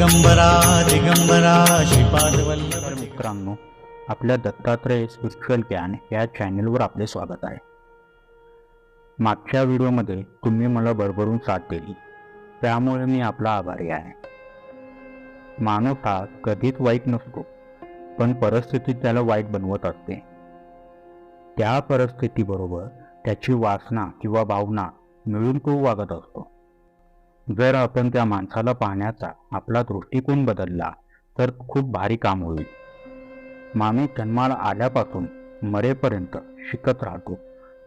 दिगंबरा दिगंबरा श्रीपादवल्लभ मित्रांनो आपल्या दत्तात्रय स्पिरिच्युअल ज्ञान या चॅनलवर आपले स्वागत आहे. मागच्या व्हिडिओमध्ये तुम्ही मला भरभरून साथ दिली. त्यामुळे मी आपला आभारी आहे. माणूस हा कधीच वाईट नसतो पण परिस्थिती त्याला वाईट बनवत असते. त्या परिस्थितीबरोबर त्याची वासना किंवा भावना मिळून तो वागत असतो. जर आपण त्या माणसाला पाहण्याचा आपला दृष्टिकोन बदलला तर खूप भारी काम होईल. मामी जन्माला आल्यापासून मरेपर्यंत शिकत राहतो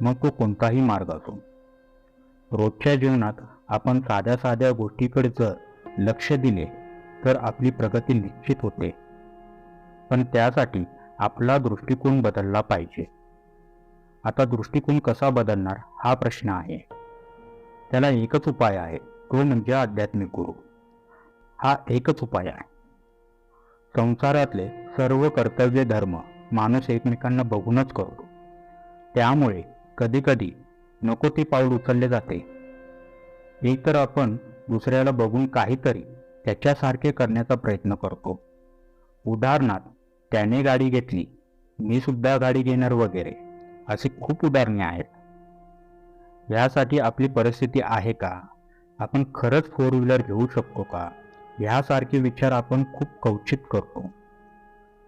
मग तो कोणताही मार्ग असो. रोजच्या जीवनात आपण साध्या साध्या गोष्टीकडे जर लक्ष दिले तर आपली प्रगती निश्चित होते. पण त्यासाठी आपला दृष्टिकोन बदलला पाहिजे. आता दृष्टिकोन कसा बदलणार हा प्रश्न आहे. त्याला एकच उपाय आहे. तो म्हणजे आध्यात्मिक गुरु. हा एकच उपाय आहे. संसारातले सर्व कर्तव्य धर्म माणूस एकमेकांना बघूनच करतो. त्यामुळे कधीकधी नको ते पाऊल उचलले जाते. एक तर आपण दुसऱ्याला बघून काहीतरी त्याच्यासारखे करण्याचा प्रयत्न करतो. उदाहरणार्थ त्याने गाडी घेतली मी सुद्धा गाडी घेणार वगैरे अशी खूप उदाहरणे आहेत. यासाठी आपली परिस्थिती आहे का? आपण खरंच फोर व्हीलर घेऊ शकतो का? ह्यासारखे विचार आपण खूप कौचित करतो.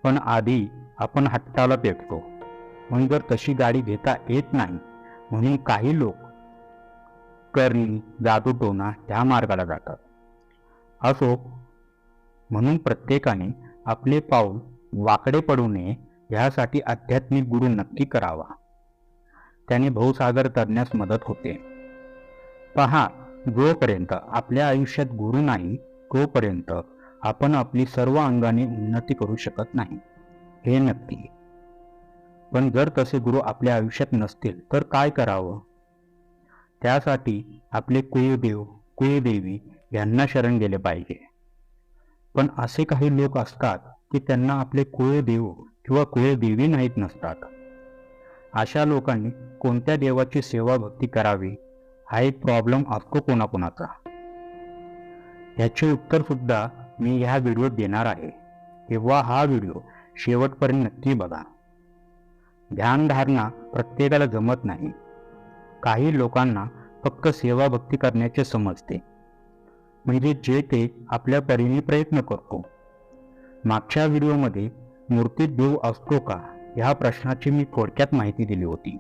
पण आधी आपण हट्टाला पेटतो. मग जर तशी गाडी घेता येत नाही म्हणून काही लोक करणी जादूटोना त्या मार्गाला जातात. असो म्हणून प्रत्येकाने आपले पाऊल वाकडे पडू नये ह्यासाठी आध्यात्मिक गुरु नक्की करावा. त्याने भाऊसागर तरण्यास मदत होते. पहा जोपर्यंत आपल्या आयुष्यात गुरु नाही तोपर्यंत आपण आपली सर्व अंगाने उन्नती करू शकत नाही. हे नक्की. पण जर तसे गुरु आपल्या आयुष्यात नसतील तर काय करावं? त्यासाठी आपले कुळदेव कुळदेवी यांना शरण गेले पाहिजे. पण असे काही लोक असतात की त्यांना आपले कुळदेव किंवा कुळदेवी नाहीत नसतात. अशा लोकांनी कोणत्या देवाची सेवा भक्ती करावी? हा एक प्रॉब्लेम असतो कोणाकोणाचा. ह्याचे उत्तर सुद्धा मी ह्या व्हिडिओत देणार आहे. तेव्हा हा व्हिडिओ शेवटपर्यंत नक्की बघा. ध्यानधारणा प्रत्येकाला जमत नाही. काही लोकांना फक्त सेवा भक्ती करण्याचे समजते. म्हणजे जे ते आपल्या परीने प्रयत्न करतो. मागच्या व्हिडिओमध्ये मूर्तीत देव असतो का ह्या प्रश्नाची मी थोडक्यात माहिती दिली होती.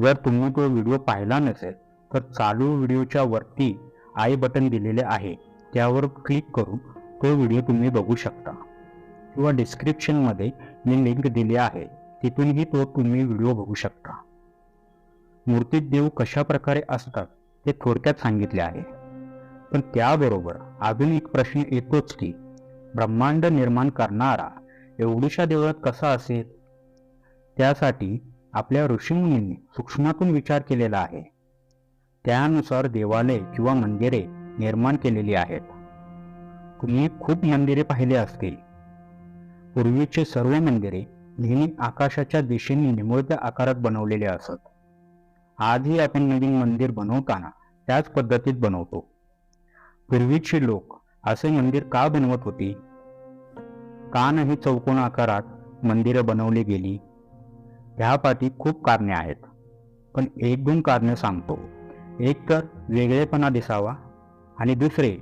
जर तुम्ही तो व्हिडिओ पाहिला नसेल तर चालू व्हिडिओच्या वरती आय बटन दिलेले आहे. त्यावर क्लिक करून तो व्हिडिओ तुम्ही बघू शकता. किंवा डिस्क्रिप्शनमध्ये मी लिंक दिली आहे. तिथूनही तो तुम्ही व्हिडिओ बघू शकता. मूर्तीत देव कशा प्रकारे असतात ते थोडक्यात सांगितले आहे. पण त्याबरोबर अजून एक प्रश्न येतोच की ब्रह्मांड निर्माण करणारा एवढीशा देवळात कसा असेल? त्यासाठी आपल्या ऋषीमुनींनी सूक्ष्मातून विचार केलेला आहे. त्यानुसार देवालय किंवा मंदिरे निर्माण केलेली आहेत. तुम्ही खूप मंदिरे पाहिले असतील. पूर्वीचे सर्व मंदिरे नेहमी आकाशाच्या दिशेने निमुळत्या आकारात बनवलेले असत. आजही आपण नवीन मंदिर बनवताना त्याच पद्धतीत बनवतो. पूर्वीचे लोक असे मंदिर का बनवत होती? का नाही चौकोन आकारात मंदिरं बनवली गेली? ह्यापाठी खूप कारणे आहेत. पण एक दोन कारणे सांगतो. एक तर वेगळेपणा दिसावा आणि दुसरे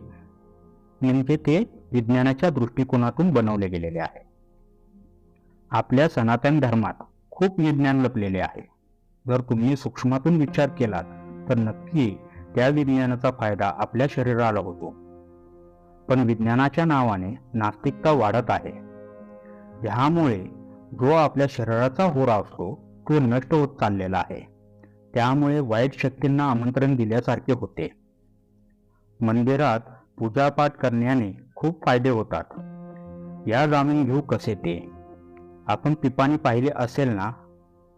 नेमके ते विज्ञानाच्या दृष्टिकोनातून बनवले गेलेले आहे. आपल्या सनातन धर्मात खूप विज्ञान लपलेले आहे. जर तुम्ही सूक्ष्मातून विचार केलात तर नक्की त्या विज्ञानाचा फायदा आपल्या शरीराला होतो. पण विज्ञानाच्या नावाने नास्तिकता वाढत आहे. ह्यामुळे जो आपल्या शरीराचा होरा असतो तो नष्ट होत चाललेला आहे. त्यामुळे वाईट शक्तींना आमंत्रण दिल्यासारखे होते. मंदिरात पूजापाठ करण्याने खूप फायदे होतात. या जाणून घेऊ कसे ते? आपण पिपाणी पाहिले असेल ना?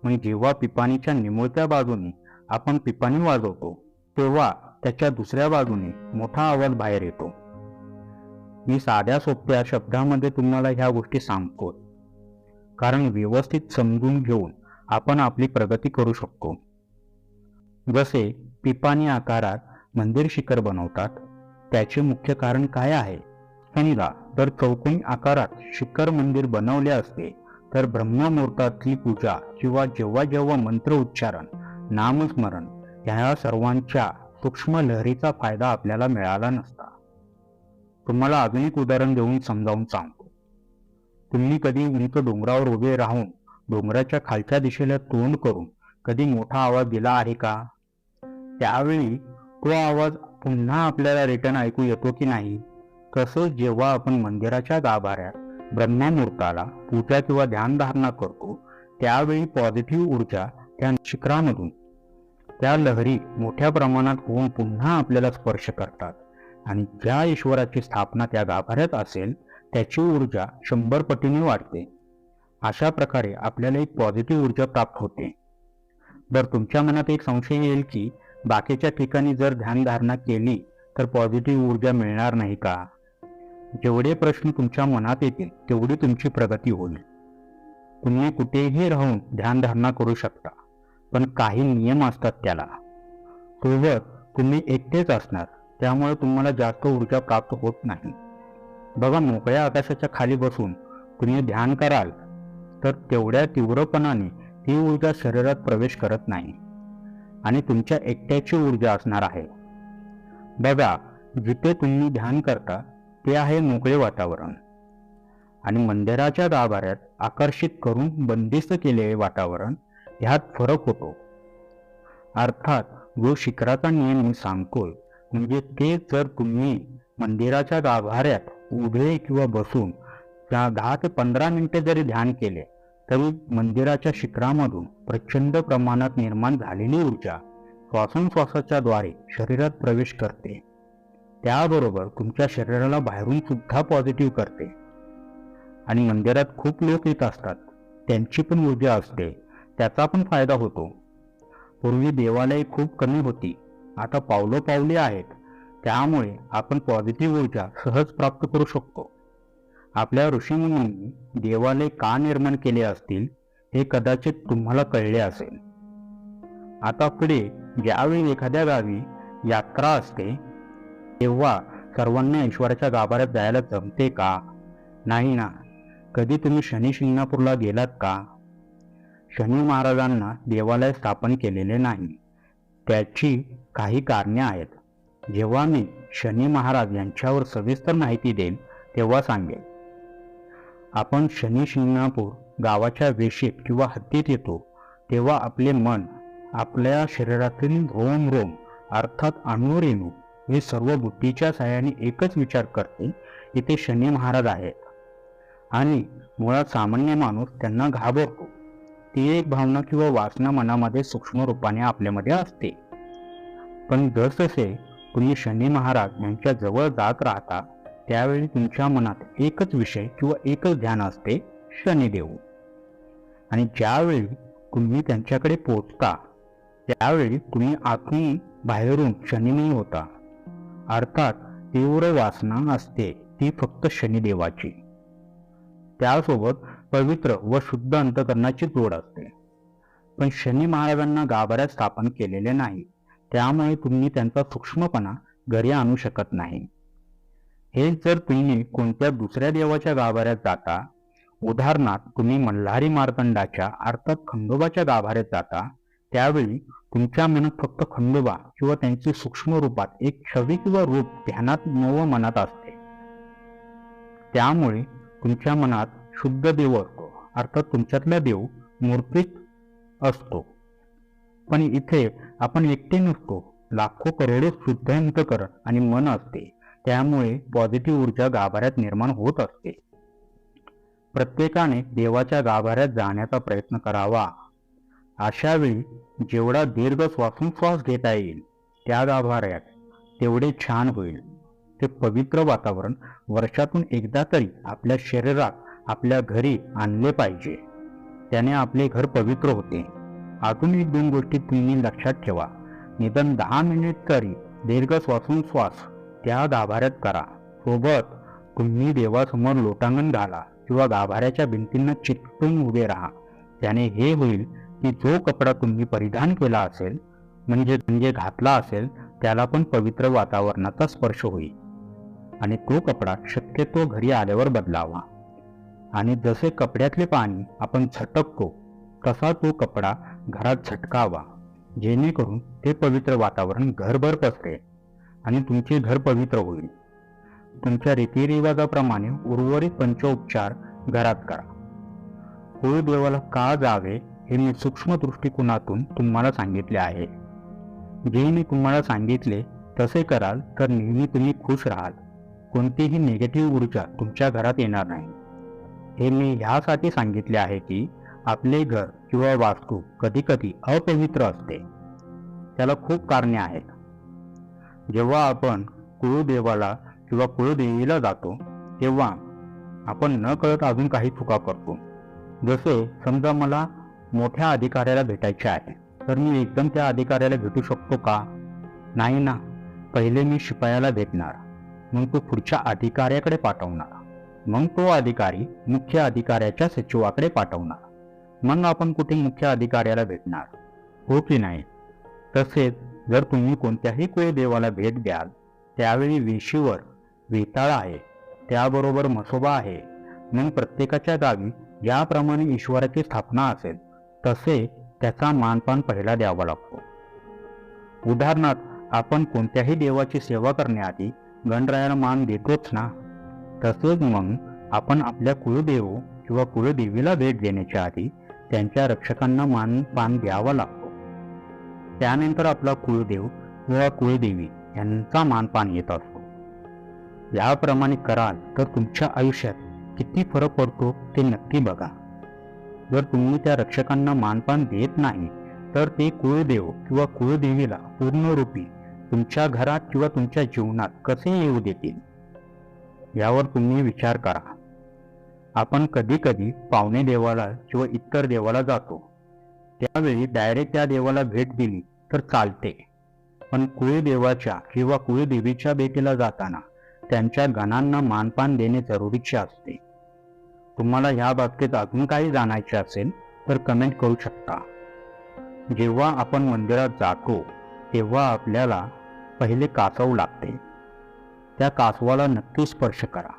मग जेव्हा पिपाणीच्या निमुळत्या बाजूने आपण पिपाणी वाजवतो तेव्हा त्याच्या दुसऱ्या बाजूने मोठा आवाज बाहेर येतो. मी साध्या सोप्या शब्दामध्ये तुम्हाला ह्या गोष्टी सांगतो. कारण व्यवस्थित समजून घेऊन आपण आपली प्रगती करू शकतो. जसे पिपाणी आकारात मंदिर शिखर बनवतात त्याचे मुख्य कारण काय आहे? शनीला जर चौकोनी आकारात शिखर मंदिर बनवले असते तर ब्रह्ममुहूर्तातली पूजा किंवा जेव्हा जेव्हा मंत्र उच्चारण नामस्मरण ह्या सर्वांच्या सूक्ष्म लहरीचा फायदा आपल्याला मिळाला नसता. तुम्हाला अजून एक उदाहरण देऊन समजावून सांगतो. तुम्ही कधी उंच डोंगरावर उभे राहून डोंगराच्या खालच्या दिशेला तोंड करून कधी मोठा आवाज दिला आहे का? त्यावेळी तो आवाज पुन्हा आपल्याला रिटर्न ऐकू येतो की नाही? तसंच जेव्हा आपण मंदिराच्या गाभाऱ्यात ब्रह्ममुहूर्ताला पूजा किंवा ध्यानधारणा करतो त्यावेळी पॉझिटिव्ह ऊर्जा त्या शिखरामधून त्या लहरी मोठ्या प्रमाणात होऊन पुन्हा आपल्याला स्पर्श करतात. आणि ज्या ईश्वराची स्थापना त्या गाभाऱ्यात असेल त्याची ऊर्जा शंभर पटीने वाढते. अशा प्रकारे आपल्याला एक पॉझिटिव्ह ऊर्जा प्राप्त होते. जर तुमच्या मनात एक संशय येईल की बाकीच्या ठिकाणी जर ध्यानधारणा केली तर पॉझिटिव्ह ऊर्जा मिळणार नाही का? जेवढे प्रश्न तुमच्या मनात येतील तेवढी तुमची प्रगती होईल. तुम्ही कुठेही राहून ध्यानधारणा करू शकता पण काही नियम असतात त्याला. सोबत तुम्ही एकटेच असणार त्यामुळे तुम्हाला जास्त ऊर्जा प्राप्त होत नाही. बघा मोकळ्या आकाशाच्या खाली बसून तुम्ही ध्यान कराल तर तेवढ्या तीव्रपणाने ती ऊर्जा शरीरात प्रवेश करत नाही. आणि तुमच्या एकट्याची ऊर्जा असणार आहे. बघा जिथे तुम्ही ध्यान करता ते आहे मोकळे वातावरण. आणि मंदिराच्या गाभाऱ्यात आकर्षित करून बंदिस्त केलेले वातावरण ह्यात फरक होतो. अर्थात जो शिखराचा नियम मी सांगतोय म्हणजे ते जर तुम्ही मंदिराच्या गाभाऱ्यात उभे किंवा बसून त्या दहा ते पंधरा मिनिटे जरी ध्यान केले तरी मंदिराच्या शिखरामधून प्रचंड प्रमाणात निर्माण झालेली ऊर्जा श्वासोच्छ्वासाच्या द्वारे शरीरात प्रवेश करते. त्याबरोबर तुमच्या शरीराला बाहेरून सुद्धा पॉझिटिव्ह करते. आणि मंदिरात खूप लोक येत असतात. त्यांची पण ऊर्जा असते. त्याचा पण फायदा होतो. पूर्वी देवालय खूप कमी होती. आता पावलं पावले आहेत. त्यामुळे आपण पॉझिटिव्ह ऊर्जा सहज प्राप्त करू शकतो. आपल्या ऋषीमुनींनी देवालय का निर्माण केले असतील हे कदाचित तुम्हाला कळले असेल. आता पुढे ज्यावेळी एखाद्या गावी यात्रा असते तेव्हा सर्वांना ईश्वराच्या गाभाऱ्यात जायला जमते का? नाही ना. कधी तुम्ही शनी शिंगणापूरला गेलात का? शनी महाराजांना देवालय स्थापन केलेले नाही. त्याची काही कारणे आहेत. जेव्हा मी शनी महाराज यांच्यावर सविस्तर माहिती देईल तेव्हा सांगेल आपण शनी शिंगणापूर गावाच्या वेशीत किंवा हद्दीत येतो तेव्हा आपले मन आपल्या शरीरातील रोम रोम अर्थात अणुरेणू हे सर्व बुद्धीच्या साह्याने एकच विचार करते इथे शनी महाराज आहेत. आणि मुळात सामान्य माणूस त्यांना घाबरतो. ती एक भावना किंवा वासना मनामध्ये सूक्ष्म रूपाने आपल्यामध्ये असते. पण जसजसे तुम्ही शनी महाराज यांच्या जवळ जात राहता त्यावेळी तुमच्या मनात एकच विषय किंवा एकच ध्यान असते शनिदेव आणि ज्यावेळी तुम्ही त्यांच्याकडे पोचता त्यावेळी तुम्ही आतून बाहेरून शनिमयी होता. अर्थात तीव्र वासना असते ती फक्त शनिदेवाची. त्यासोबत पवित्र व शुद्ध अंतकरणाची जोड असते. पण शनी महाराजांना गाभाऱ्यात स्थापन केलेले नाही त्यामुळे तुम्ही त्यांचा सूक्ष्मपणा घरी आणू शकत नाही. हे जर तुम्ही कोणत्या दुसऱ्या देवाच्या गाभाऱ्यात जाता उदाहरणार्थ तुम्ही मल्हारी मार्तंडाच्या अर्थात खंडोबाच्या गाभाऱ्यात जाता त्यावेळी तुमच्या मनात फक्त खंडोबा किंवा त्यांची सूक्ष्म रूपात एक छवी किंवा रूप ध्यानात नव मनात असते. त्यामुळे तुमच्या मनात शुद्ध देव असतो अर्थात तुमच्यातला देव मूर्तीत असतो. पण इथे आपण एकटे नसतो लाखो करेडे शुद्ध अंतकरण आणि मन असते. त्यामुळे पॉझिटिव्ह ऊर्जा गाभाऱ्यात निर्माण होत असते. प्रत्येकाने देवाच्या गाभाऱ्यात जाण्याचा प्रयत्न करावा. अशा वेळी जेवढा दीर्घ श्वासोच्छ्वास घेता येईल त्या गाभाऱ्यात तेवढे छान होईल. ते पवित्र वातावरण वर्षातून एकदा तरी आपल्या शरीरात आपल्या घरी आणले पाहिजे. त्याने आपले घर पवित्र होते. अजून एक दोन गोष्टी तुम्ही लक्षात ठेवा. निदान दहा मिनिट तरी दीर्घ श्वासोच्छ्वास त्या गाभाऱ्यात करा. सोबत तुम्ही देवासमोर लोटांगण घाला किंवा गाभाऱ्याच्या भिंतींना चिकटून उभे राहा. त्याने हे होईल की जो कपडा तुम्ही परिधान केला असेल म्हणजे म्हणजे घातला असेल त्याला पण पवित्र वातावरणाचा स्पर्श होईल. आणि तो कपडा शक्यतो घरी आल्यावर बदलावा. आणि जसे कपड्यातले पाणी आपण झटकतो तसा तो कपडा घरात झटकावा जेणेकरून ते पवित्र वातावरण घरभर पसरेल. आणि तुमचे घर पवित्र होईल. तुमच्या रीतिरिवाजाप्रमाणे उर्वरित पंचोपचार घरात करा. कुळदेवाला का जावे हे मी सूक्ष्म दृष्टिकोनातून तुम्हाला सांगितले आहे. जे मी तुम्हाला सांगितले तसे कराल तर नेहमी तुम्ही खुश राहाल. कोणतीही निगेटिव्ह ऊर्जा तुमच्या घरात येणार नाही. हे मी ह्यासाठी सांगितले आहे की आपले घर किंवा वास्तू कधीकधी अपवित्र असते. त्याला खूप कारणे आहेत. जेव्हा आपण कुळदेवाला किंवा कुळदेवीला जातो तेव्हा आपण न कळत अजून काही चुका करतो. जसे समजा मला मोठ्या अधिकाऱ्याला भेटायचे आहे तर मी एकदम त्या अधिकाऱ्याला भेटू शकतो का? नाही ना पहिले मी शिपायाला भेटणार मग तो पुढच्या अधिकाऱ्याकडे पाठवणार मग तो अधिकारी मुख्य अधिकाऱ्याच्या सचिवाकडे पाठवणार मग आपण कुठे मुख्य अधिकाऱ्याला भेटणार हो की नाही? तसेच जर तुम्ही कोणत्याही कुळदेवाला भेट द्याल त्यावेळी वेशीवर वेताळ आहे त्याबरोबर मसोबा आहे. मग प्रत्येकाच्या गावी ज्याप्रमाणे ईश्वराची स्थापना असेल तसे त्याचा मानपान पहिला द्यावा लागतो. उदाहरणार्थ आपण कोणत्याही देवाची सेवा करण्याआधी गणरायाला मान देतोच ना? तसेच मग आपण आपल्या कुळदेव किंवा कुळदेवीला भेट देण्याच्या आधी त्यांच्या रक्षकांना मानपान द्यावा लागतो. त्यानंतर आपला कुळदेव किंवा कुळदेवी यांचा मानपान येत असतो. याप्रमाणे कराल तर तुमच्या आयुष्यात किती फरक पडतो ते नक्की बघा. जर तुम्ही त्या रक्षकांना मानपान देत नाही तर ते कुळदेव किंवा कुळदेवीला पूर्णरूपी तुमच्या घरात किंवा तुमच्या जीवनात कसे येऊ देतील? यावर तुम्ही विचार करा. आपण कधी कधी पाहुणे देवाला किंवा इतर देवाला जातो. त्यावेळी डायरेक्ट त्या देवाला भेट दिली तर चालते. पण कुळदेवाच्या किंवा कुळदेवीच्या भेटीला जाताना त्यांच्या गणांना मानपान देणे जरुरीचे असते. तुम्हाला ह्या बाबतीत अजून काही जाणायचे असेल तर कमेंट करू शकता. जेव्हा आपण मंदिरात जातो तेव्हा आपल्याला पहिले कासव लागते. त्या कासवाला नक्की स्पर्श करा.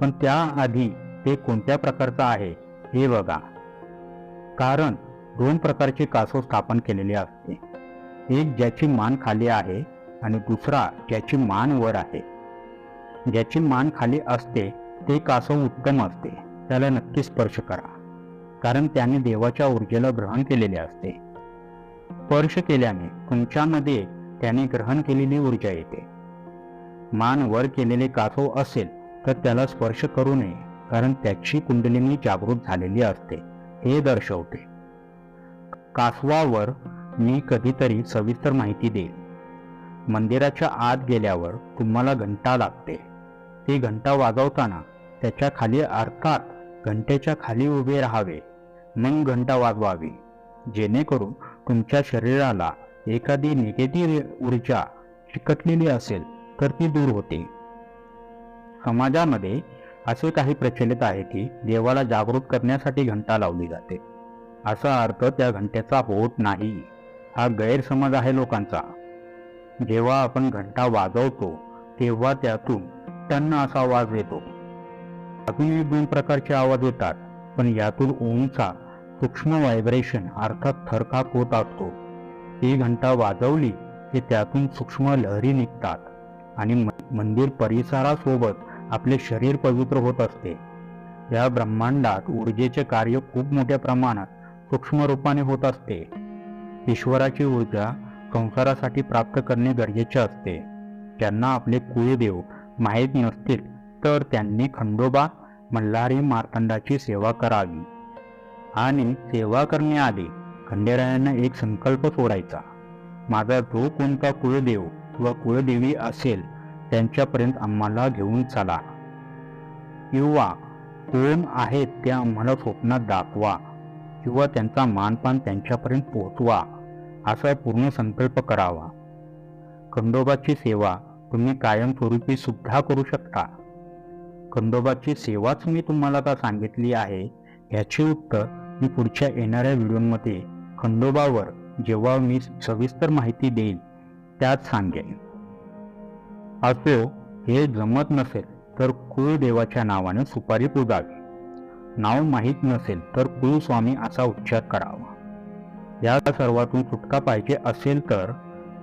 पण त्याआधी ते कोणत्या प्रकारचं आहे हे बघा. कारण दोन प्रकारचे कासव स्थापन केलेले असते. एक ज्याची मान खाली आहे आणि दुसरा ज्याची मान वर आहे. ज्याची मान खाली असते ते कासव उत्तम असते. त्याला नक्की स्पर्श करा. कारण त्याने देवाच्या ऊर्जेला ग्रहण केलेले असते. स्पर्श केल्याने तुमच्यामध्ये त्याने ग्रहण केलेली ऊर्जा येते. मान वर केलेले कासव असेल तर त्याला स्पर्श करू नये कारण त्याची कुंडलिनी जागृत झालेली असते. हे दर्शवते. कासवावर मी कधीतरी सविस्तर माहिती देईल. मंदिराच्या आत गेल्यावर तुम्हाला घंटा लागते. ती घंटा वाजवताना त्याच्याखाली अर्थात घंटेच्या खाली उभे राहावे. मग घंटा वाजवावी. जेणेकरून तुमच्या शरीराला एखादी निगेटिव्ह ऊर्जा चिकटलेली असेल तर ती दूर होते. समाजामध्ये असे काही प्रचलित आहे की देवाला जागृत करण्यासाठी घंटा लावली जाते. असा अर्थ त्या घंटेचा होत नाही. हा गैरसमज आहे लोकांचा. जेव्हा आपण घंटा वाजवतो तेव्हा त्यातून टन्न असा आवाज येतो. अजूनही दोन प्रकारचे आवाज येतात पण यातून ओमचा सूक्ष्म व्हायब्रेशन अर्थात थरकाप होत असतो. ही घंटा वाजवली की त्यातून सूक्ष्म लहरी निघतात आणि मंदिर परिसरासोबत आपले शरीर पवित्र होत असते. या ब्रह्मांडात ऊर्जेचे कार्य खूप मोठ्या प्रमाणात सूक्ष्म रूपाने होत असते. ईश्वराची ऊर्जा संसारासाठी प्राप्त करणे गरजेचे असते. त्यांना आपले कुळदेव माहीत नसतील तर त्यांनी खंडोबा मल्हारी मार्तंडाची सेवा करावी. आणि सेवा करण्याआधी खंडेरायांना एक संकल्प सोडायचा. माझा जो कोणता कुळदेव किंवा कुळदेवी असेल त्यांच्यापर्यंत आम्हाला घेऊन चला. किंवा कोण आहेत ते आम्हाला स्वप्नात दाखवा. किंवा त्यांचा मानपान त्यांच्यापर्यंत पोहोचवा असा पूर्ण संकल्प करावा. खंडोबाची सेवा तुम्ही कायमस्वरूपी सुद्धा करू शकता. खंडोबाची सेवाच मी तुम्हाला का सांगितली आहे याचे उत्तर मी पुढच्या येणाऱ्या व्हिडिओमध्ये खंडोबावर जेव्हा मी सविस्तर माहिती देईल त्यात सांगेन. असो हे जमत नसेल तर कुळदेवाच्या नावाने सुपारी पुजावी. नाव माहीत नसेल तर कुलस्वामी असा उच्चार करावा. या सर्वातून सुटका पाहिजे असेल तर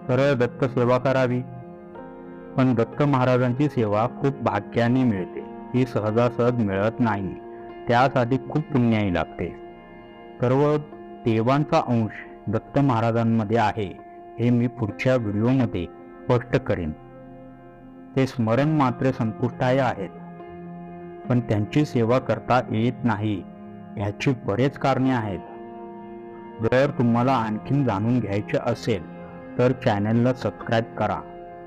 सरळ दत्त सेवा करावी. पण दत्त महाराजांची सेवा खूप भाग्याने मिळते. ही सहजासहज मिळत नाही. त्यासाठी खूप पुण्याही लागते. सर्व देवांचा अंश दत्त महाराजांमध्ये आहे हे मी पुढच्या व्हिडिओमध्ये स्पष्ट करेन. ते स्मरण मात्र संपुष्टाय आहेत. पण त्यांची सेवा करता येत नाही. याची बरेच कारणे आहेत. जर तुम्हाला आणखीन जाणून घ्यायचे असेल तर चॅनलला सबस्क्राईब करा.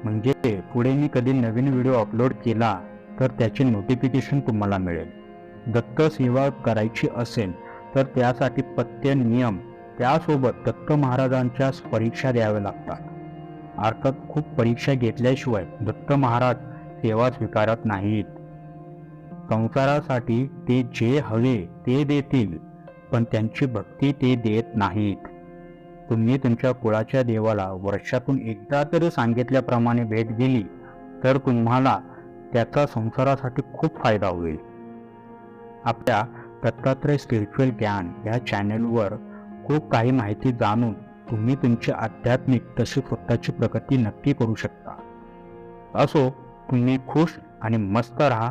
म्हणजे पुढे मी कधी नवीन व्हिडिओ अपलोड केला तर त्याचे नोटिफिकेशन तुम्हाला मिळेल. दत्त सेवा करायची असेल तर त्यासाठी पत्य नियम त्यासोबत दत्त महाराजांच्या परीक्षा द्याव्या लागतात. अर्थात खूप परीक्षा घेतल्याशिवाय दत्त महाराज सेवा स्वीकारत नाहीत. संसारासाठी ते जे हवे ते देतील पण त्यांची भक्ती ते देत नाहीत. तुम्ही तुमच्या कुळाच्या देवाला वर्षातून एकदा तरी सांगितल्याप्रमाणे भेट दिली तर तुम्हाला त्याचा संसारासाठी खूप फायदा होईल. आपल्या दत्तात्रय स्पिरिच्युअल ज्ञान या चॅनेलवर खूप काही माहिती जाणून तुम्ही तुमची आध्यात्मिक तशी स्वतःची प्रगती नक्की करू शकता. असो तुम्ही खुश आणि मस्त राहा.